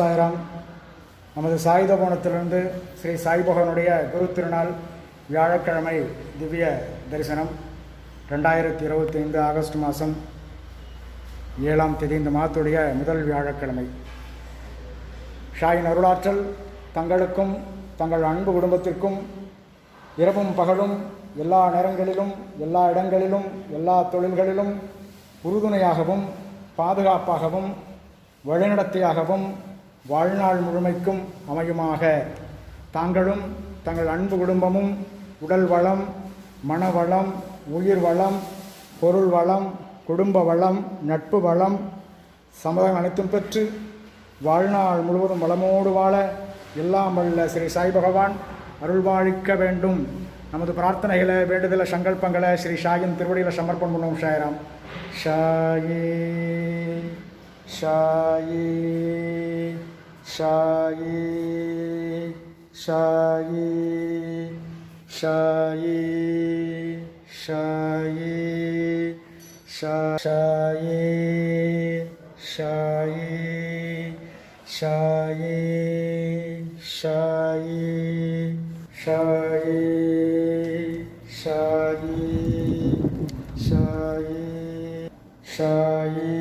சாய்ராம் நமது சாயுத கோணத்திலிருந்து ஸ்ரீ சாய்பகனுடைய குரு திருநாள் வியாழக்கிழமை திவ்ய தரிசனம் ரெண்டாயிரத்தி இருபத்தைந்து ஆகஸ்ட் மாதம் ஏழாம் தேதி இந்த மாதத்துடைய முதல் வியாழக்கிழமை. ஷாயின் அருளாற்றல் தங்களுக்கும் தங்கள் அன்பு குடும்பத்திற்கும் இரவும் பகலும் எல்லா நேரங்களிலும் எல்லா இடங்களிலும் எல்லா தொழில்களிலும் உறுதுணையாகவும் பாதுகாப்பாகவும் வழிநடத்தியாகவும் வாழ்நாள் முழுமைக்கும் அமையுமாக. தாங்களும் தங்கள் அன்பு குடும்பமும் உடல் வளம் மன வளம் உயிர் வளம் பொருள் வளம் குடும்ப வளம் நட்பு வளம் சமுதாயம் அனைத்தும் பெற்று வாழ்நாள் முழுவதும் வளமோடு வாழ எல்லாம் வல்ல ஸ்ரீ சாய் பகவான் அருள்வாழிக்க வேண்டும். நமது பிரார்த்தனைகளை வேண்டுதல சங்கல்பங்களை ஸ்ரீ ஷாயின் திருவடியில் சமர்ப்பணம் பண்ணுவோம் Sairam ஷாயே ஷாயே Shai, Shai, Shai, Shai, Shai, Shai, Shai, Shai, Shai, Shai, Shai, Shai.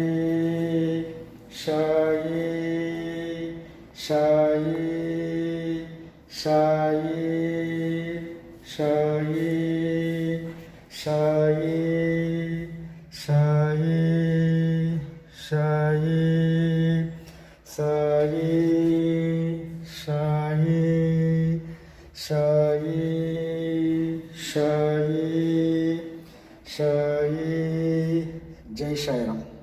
Shai, Shai, Shai, Shai, Shai, Shai, Shai, Shai, Shai, Shai, Shai, Jai Shairam.